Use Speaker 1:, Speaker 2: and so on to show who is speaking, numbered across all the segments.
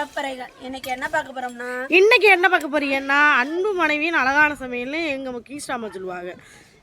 Speaker 1: அலப்பறைகள் இன்னைக்கு என்ன பார்க்க போறோம்னா
Speaker 2: இன்னைக்கு என்ன பார்க்க போறீங்கன்னா அன்பு மனைவியின் அழகான சமையல்னு எங்கள் கீஸ்டாம சொல்லுவாங்க.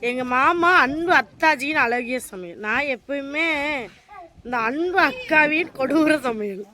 Speaker 2: எங்கள் மாமா அன்பு அத்தாஜியின் அழகிய சமையல். நான் எப்பயுமே இந்த அன்பு அக்காவின் கொடூர சமையல்.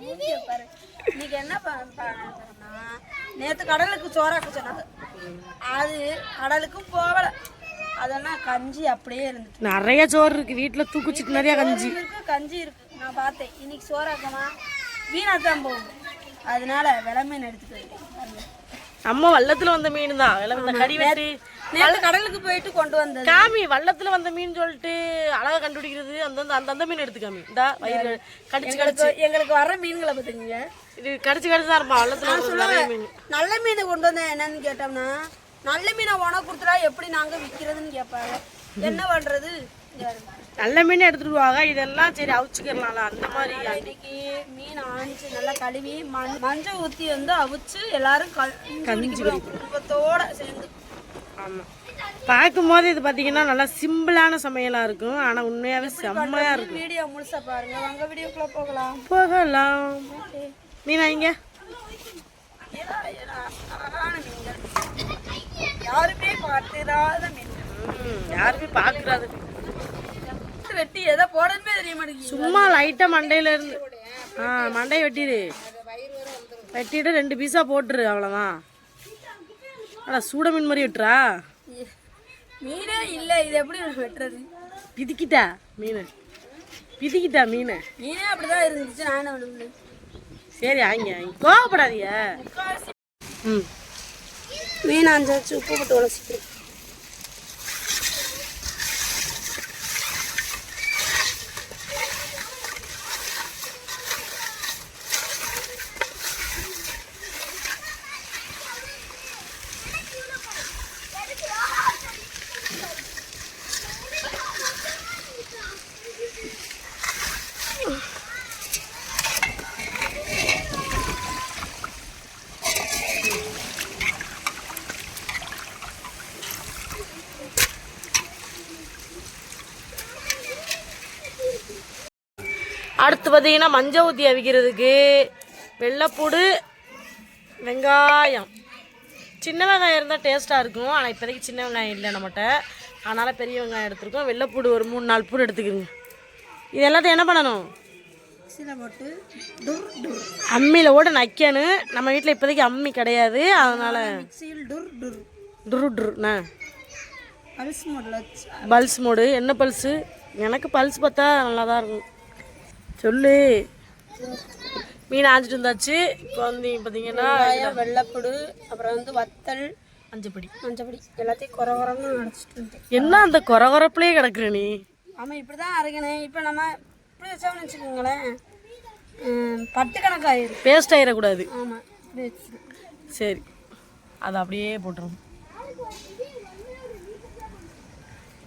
Speaker 1: இன்னைக்கு என்ன பா- பா- போறோம்னா நேத்து கடலுக்கு சோறாக்க சொன்னாங்க. அது கடலுக்கும் போகல. அதெல்லாம் கஞ்சி அப்படியே இருந்துச்சு.
Speaker 2: நிறைய சோறு இருக்கு. வீட்டில் தூக்குச்சிட்டு நிறைய கஞ்சி.
Speaker 1: இருக்கு கஞ்சி இருக்கு. நான் பார்த்தேன். இன்னைக்கு சோறாக்கமா? வீணா தான் போகும். அதனால விலை மீன் எடுத்துட்டு.
Speaker 2: நம்ம வள்ளத்துல வந்த மீன் தான் இந்த கறி வெட்டி
Speaker 1: நேத்து கடலுக்கு போயிட்டு கொண்டு வந்தது.
Speaker 2: காமி வள்ளத்துல வந்த மீன் சொல்லிட்டு அழகா கண்டுபிடிக்கிறது அந்த அந்த அந்த மீன் எடுத்து காமி. இந்த வயிறு கடிச்சு கடிச்சு.
Speaker 1: எங்களுக்கு- வர்ற மீன்களை பார்த்துக்கீங்க
Speaker 2: இது கடிச்சு கடிச்சு தான் இருப்பான் வள்ளத்துல நிறைய மீன்.
Speaker 1: நல்ல மீனை கொண்டு வந்தேன் என்னன்னு கேட்டோம்னா நல்ல மீனை உனக்கு கொடுத்துட்டா எப்படி நாங்க விற்கிறதுன்னு கேட்பாங்க. என்ன பாருங்க.
Speaker 2: நல்ல மீன் எடுத்துட்டு வருவாங்க இதெல்லாம் சரி அவிச்சுக்கிறலாம்ல. அந்த மாதிரி
Speaker 1: இன்னைக்கு மீன் ஆணிச்சு நல்லா கழுவி மஞ்சள் ஊற்றி வந்து அவிச்சு எல்லாரும் கஞ்சி குடும்பத்தோட சேர்ந்து.
Speaker 2: ஆமா. பார்க்கும் போது இது பார்த்தீங்கன்னா நல்லா சிம்பிளான சமையலா இருக்கும். ஆனா உண்மையாவே செம்மையா இருக்கும்.
Speaker 1: வீடியோ முழுசா பாருங்க. வாங்க வீடியோக்குள்ள போகலாம்.
Speaker 2: போகலாம். மீனா
Speaker 1: மீன்கள். யாருமே பார்த்திராத மீன்
Speaker 2: யாருமே பார்க்கறாது
Speaker 1: வெட்டி எதை போடணுமே தெரிய மாட்டேங்குது.
Speaker 2: சும்மா லைட்டா மண்டையில இருந்து ஆ மண்டையை வெட்டிடு. வெட்டிட்டு ரெண்டு பீஸா போட்டுரு அவ்வளோதான் அடா சூட மீன் மாதிரி வெட்டுறா?
Speaker 1: மீனே இல்லை இது எப்படி வெட்டுறது?
Speaker 2: பிதிக்கிட்டா மீன். பிதிக்கிட்டா மீன்.
Speaker 1: மீனே அப்படிதான் இருந்துச்சு நான் என்ன பண்ணுவேன்
Speaker 2: சரி ஆங்க கோவப்படாதீங்க. ம்.
Speaker 1: மீன் அஞ்சாச்சு உப்பு போட்டு உலசிக்கிறேன்.
Speaker 2: அடுத்து பார்த்தீங்கன்னா மஞ்சள் ஊற்றி அவிக்கிறதுக்கு வெள்ளைப்பூடு வெங்காயம். சின்ன வெங்காயம் இருந்தால் டேஸ்ட்டாக இருக்கும். ஆனால் இப்போதைக்கு சின்ன வெங்காயம் இல்லை நம்மகிட்ட. அதனால் பெரிய வெங்காயம் எடுத்துருக்கோம். வெள்ளைப்பூடு ஒரு மூணு நாலு பூடு எடுத்துக்கிறோங்க இது எல்லாத்தையும் என்ன பண்ணணும்? அம்மியில் ஓட நக்கணும் நம்ம வீட்டில் இப்போதைக்கு அம்மி கிடையாது. அதனால்
Speaker 1: டுர் டுர்.
Speaker 2: டுரு டுருண்ணா
Speaker 1: பல்ஸ் மோடில்
Speaker 2: பல்ஸ் மோடு. என்ன பல்ஸு? எனக்கு பல்ஸ் பார்த்தா நல்லா தான் இருக்கும். சொல்லு. மீன் ஆஞ்சிட்டு வந்தாச்சு. இப்போ வந்து பார்த்தீங்கன்னா
Speaker 1: வெள்ளைப்புடு அப்புறம் வந்து வத்தல்
Speaker 2: அஞ்சுப்படி
Speaker 1: மஞ்சப்பொடி. எல்லாத்தையும் குறை குறன்னு வந்துட்டேன்.
Speaker 2: என்ன அந்த குறகுறப்புலேயே கிடக்குற நீ?
Speaker 1: ஆமாம் இப்படி தான் அரைக்கணும். இப்போ நம்ம இப்படி வச்சோம்னு வச்சுக்கோங்களேன். பட்டு கணக்காயிரும்.
Speaker 2: பேஸ்ட் ஆயிடக்கூடாது
Speaker 1: ஆமாம்
Speaker 2: சரி. அதை அப்படியே போட்டுரும்.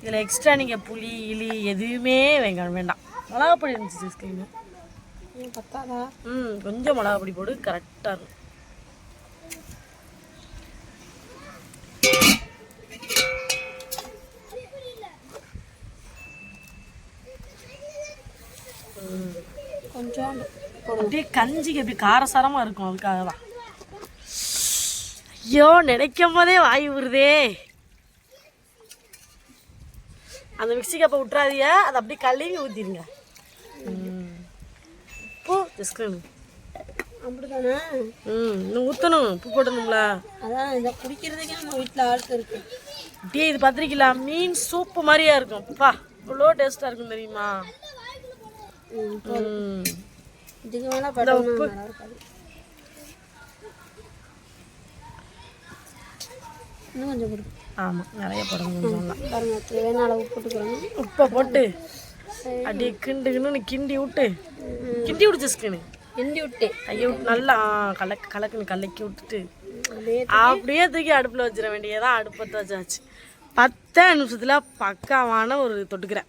Speaker 2: இதில் எக்ஸ்ட்ரா நீங்கள் புளி இலி எதுவுமே வெங்காயம் வேண்டாம். மிளகாப்பொடி இருந்துச்சு ஸ்கிரீனு
Speaker 1: ஏன் பத்தாதா?
Speaker 2: ம் கொஞ்சம் மிளகாப்பொடி போடு கரெக்டாக இருக்கும்.
Speaker 1: கொஞ்சம்
Speaker 2: அப்படியே கஞ்சிக்கு அப்படி காரசாரமாக இருக்கும் அதுக்காக தான் ஐயோ நினைக்கும் போதே வாய் வருதே அந்த மிக்ஸி கப்பை விட்றாதீங்க அதை அப்படியே கழுவி ஊற்றிடுங்க போ ஜஸ்கிரீன்
Speaker 1: அப்படிதானே?
Speaker 2: ம் இன்னும் ஊற்றணும் உப்பு போடணும்ல.
Speaker 1: அதான் இதை குடிக்கிறதுக்கே நம்ம வீட்டில் ஆளுக்கு இருக்கு.
Speaker 2: அப்படியே இது பார்த்துருக்கீங்களா மீன் சூப்பு மாதிரியா இருக்கும். பா இவ்வளோ டேஸ்ட்டாக இருக்கும் தெரியுமா?
Speaker 1: ம், இதுக்கு படம் இன்னும் கொஞ்சம்
Speaker 2: ஆமாம் நிறைய படம்
Speaker 1: பாருங்க தேவையான அளவு போட்டுக்கிறோம்
Speaker 2: உப்பை போட்டு. அப்படியே கிண்டு கிண்டு கிண்டி விட்டு. கிண்டி விடு ஜஸ்கின்னு
Speaker 1: கிண்டி விட்டு.
Speaker 2: விட்டு நல்லா கலக்கு கலக்குன்னு கலக்கி விட்டுட்டு.
Speaker 1: அப்படியே
Speaker 2: தூக்கி. அடுப்பில் வச்சிட வேண்டியதான் அடுப்பத்தை வச்சாச்சு. பத்தே நிமிஷத்தில் பக்காவான ஒரு தொட்டுக்கிறேன்.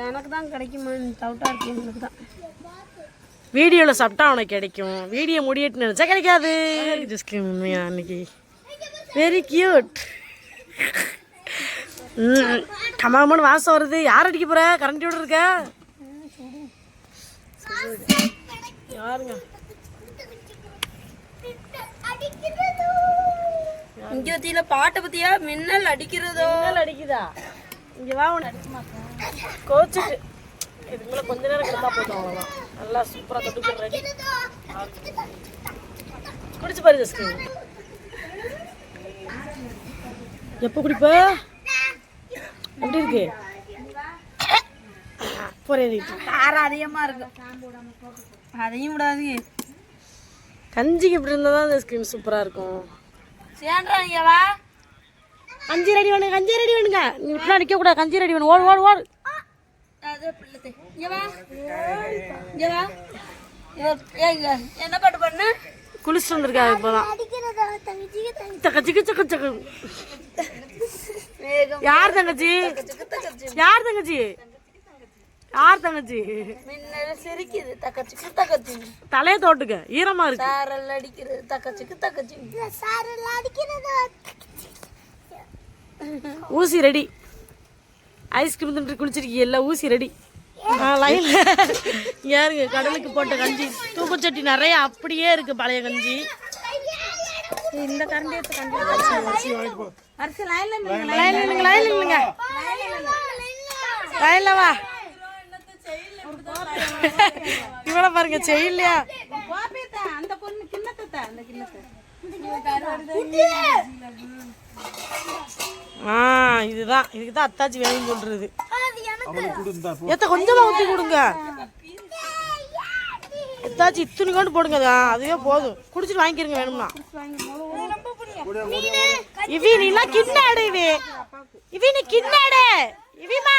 Speaker 1: எனக்கு தான் கிடைக்குமா டவுட்டாக இருக்கு எனக்கு தான்
Speaker 2: வீடியோவில் சாப்பிட்டா அவனுக்கு கிடைக்கும். வீடியோ முடியட்டுன்னு நினச்சா கிடைக்காது. உண்மையா அன்னைக்கு. வெரி கியூட் ம் கமாமன்னு வாசம் வருது. யார் அடிக்க போற? கரண்டியோட இருக்க? யாருங்க?
Speaker 1: இங்க பாட்டை பத்தியா? மின்னல் அடிக்கிறதோ?
Speaker 2: மின்னல் அடிக்குதா? இங்க வா உன்னை. கோச்சுட்டு. இதுக்கு மேல கொஞ்ச நேரம் கொடுத்தா போதும் நல்லா சூப்பரா தொட்டு ரெடி குடிச்சு பாரு ஜஸ்ட் எப்போ குடிப்ப? எப்படி இருக்கு? புரியுது.
Speaker 1: காரம் அதிகமா இருக்கும் அதையும் விடாதீங்க
Speaker 2: கஞ்சிக்கு இப்படி இருந்தால் தான் இந்த ஸ்கிரீன் சூப்பராக இருக்கும்.
Speaker 1: சேன்றா நீங்க வா?
Speaker 2: கஞ்சி ரெடி வேணுங்க கஞ்சி ரெடி வேணுங்க நீ இப்படிலாம் நிற்கக்கூடாது கஞ்சி ரெடி வேணும் ஓடு ஓடு ஓடு.
Speaker 1: அது பிள்ளை இங்க வா. இங்க வா. இவ- ஏங்க என்ன பாட்டு பண்ண
Speaker 2: குளிச்சுட்டு வந்திருக்காங்க இப்போதான். தக்கச்சிக்கு சக்க சக்க
Speaker 1: வேகம்
Speaker 2: யார் தங்கச்சி? யார் தங்கச்சி? யார் தங்கச்சி?
Speaker 1: மின்னல் சிரிக்குது தக்கச்சிக்கு தக்கச்சி
Speaker 2: தலையை தோட்டுக்க ஈரமா இருக்கு.
Speaker 1: சாரல் அடிக்கிறது தக்கச்சிக்கு தக்கச்சி சாரல் அடிக்கிறது.
Speaker 2: ஊசி ரெடி. ஐஸ்கிரீம் தின்று குளிச்சிருக்கீங்கல்ல ஊசி ரெடி. லைன் யாருங்க கடலுக்கு போட்ட கஞ்சி. தூக்குச்சட்டி நிறைய அப்படியே இருக்கு பழைய கஞ்சி.
Speaker 1: இந்த கரண்டி எடுத்து கஞ்சி அரிசி லைன்ல
Speaker 2: லைன் இல்லைங்க லைன் இல்லைங்க லைன்ல வா. இவனை பாருங்க செய்யலையா
Speaker 1: அந்த பொண்ணு கிண்ணத்தை அந்த கிண்ணத்தை.
Speaker 2: ஆ இதுதான். இதுக்கு தான் அத்தாச்சி வேணும் சொல்றது. எத்த கொஞ்சமா ஊத்தி கொடுங்க. எத்தாச்சி இத்துணி கொண்டு போடுங்க அதுவே போதும். குடிச்சிட்டு வாங்கிக்கிறங்க வேணும்னா. இவி நீ எல்லாம் கிண்ணாடு இவி. இவி நீ கிண்ணாடு. இவிமா.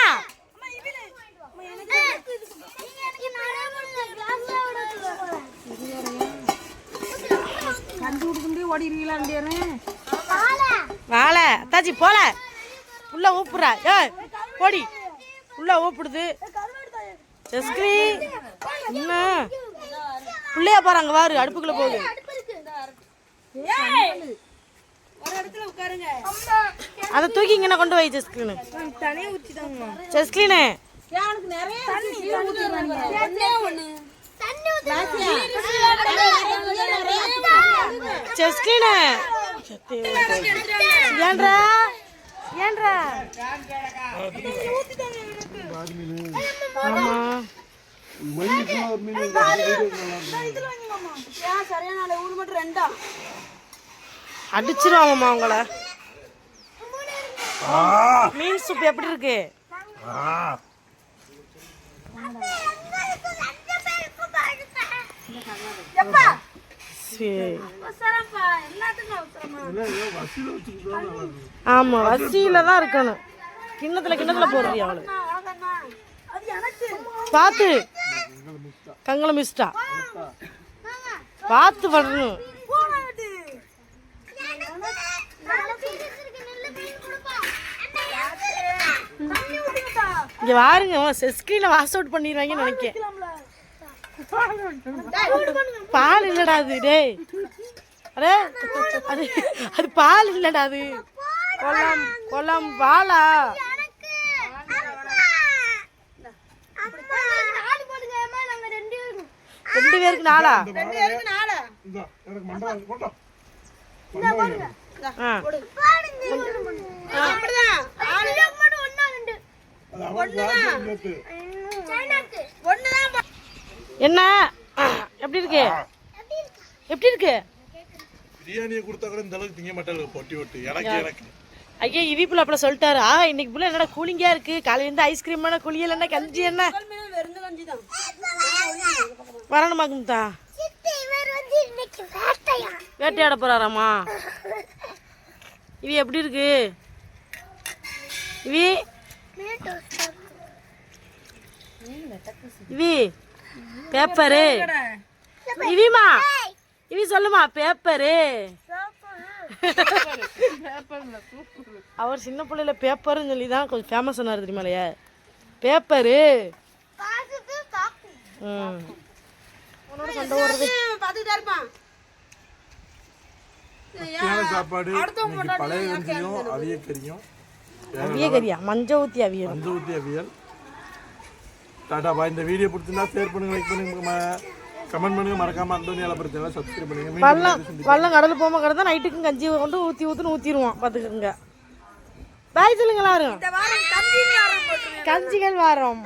Speaker 1: கஞ்சி குடுக்குண்டே ஓடிடுவீங்களாண்டே
Speaker 2: வாழை. அத்தாச்சி போல. உள்ள ஊப்புறா. ஏ போடி. உள்ள ஊப்புடுது. ஜஸ்கிரி என்ன பிள்ளையா போறாங்க வாரு அடுப்புக்குள்ள போகுது. அதை தூக்கி இங்கே கொண்டு வை ஜஸ்கிரீனு
Speaker 1: தனியா ஊத்தி தாங்க
Speaker 2: ஜஸ்கிரீனு
Speaker 1: எனக்கு நிறைய
Speaker 2: ஏன்றா ஏன்றா ஆமா
Speaker 1: சரியான ஊரு மட்டும் ரெண்டா?
Speaker 2: அடிச்சிருவாங்கம்மா உங்கள மீன் சூப் எப்படி இருக்கு? ஆமா வசியில தான் இருக்கணும். கிண்ணத்துல கிண்ணத்துல போடுறியா அவளு? பார்த்து கங்கலம் மிஸ்டா பார்த்து வரணும். இங்க பாருங்க ஸ்கிரீனை வாஷ் அவுட் பண்ணிடுவாங்கன்னு நினைக்கேன். பால் இல்லடா அது டேய். அடே அது அது பால் இல்லடா அது. கொல்லம் கொல்லம் பாலா ரெண்டு பேருக்கு நாளா
Speaker 1: ரெண்டு பேருக்கு நாளா
Speaker 2: ஆ. என்ன? எப்படி இருக்கு? எப்படி இருக்கு?
Speaker 3: பிரியாணியை கொடுத்தா கூட இந்த அளவுக்கு திங்க மாட்டாங்க பொட்டி ஒட்டு. எனக்கு எனக்கு.
Speaker 2: ஐயா இவி புள்ள அப்பல சொல்லிட்டாரு. ஆ இன்னைக்கு புள்ள என்னடா கூலிங்கா இருக்கு? காலையில இருந்து ஐஸ்கிரீம் என்ன குளியல் என்ன கஞ்சி என்ன?
Speaker 1: கஞ்சி தான்
Speaker 2: வேட்டையாட போறாராமா? இவி எப்படி இருக்கு? இவி இவி பேப்பரு. இவிமா இவி சொல்லுமா பேப்பரு. அவர் சின்ன பிள்ளையில பேப்பர்னு சொல்லி தான் கொஞ்சம் ஃபேமஸ் ஆனார் தெரியுமாலையா? பேப்பரு. ம்.
Speaker 3: சாப்பாடு பழைய கஞ்சியும் அவிய கறியும்.
Speaker 2: அவிய கறியா மஞ்ச ஊத்தி அவியல்.
Speaker 3: மஞ்ச ஊத்தி அவியல். டாடா பா இந்த வீடியோ பிடிச்சிருந்தா ஷேர் பண்ணுங்க லைக் பண்ணுங்க கமெண்ட் பண்ணுங்க. மறக்காம அந்தோனி அலப்பற சேனல் சப்ஸ்கிரைப் பண்ணுங்க. மீண்டும்
Speaker 2: வல்லம் வல்லம் கடலுக்கு போகாம கிடந்தா நைட்டுக்கும் கஞ்சி கொண்டு ஊற்றி ஊற்றுன்னு ஊற்றிடுவோம் பார்த்துக்கோங்க. பாய் சொல்லுங்க எல்லாரும்.
Speaker 1: இந்த வாரம் கஞ்சி வாரம் போட்டுருங்க.
Speaker 2: கஞ்சிகள் வாரம்.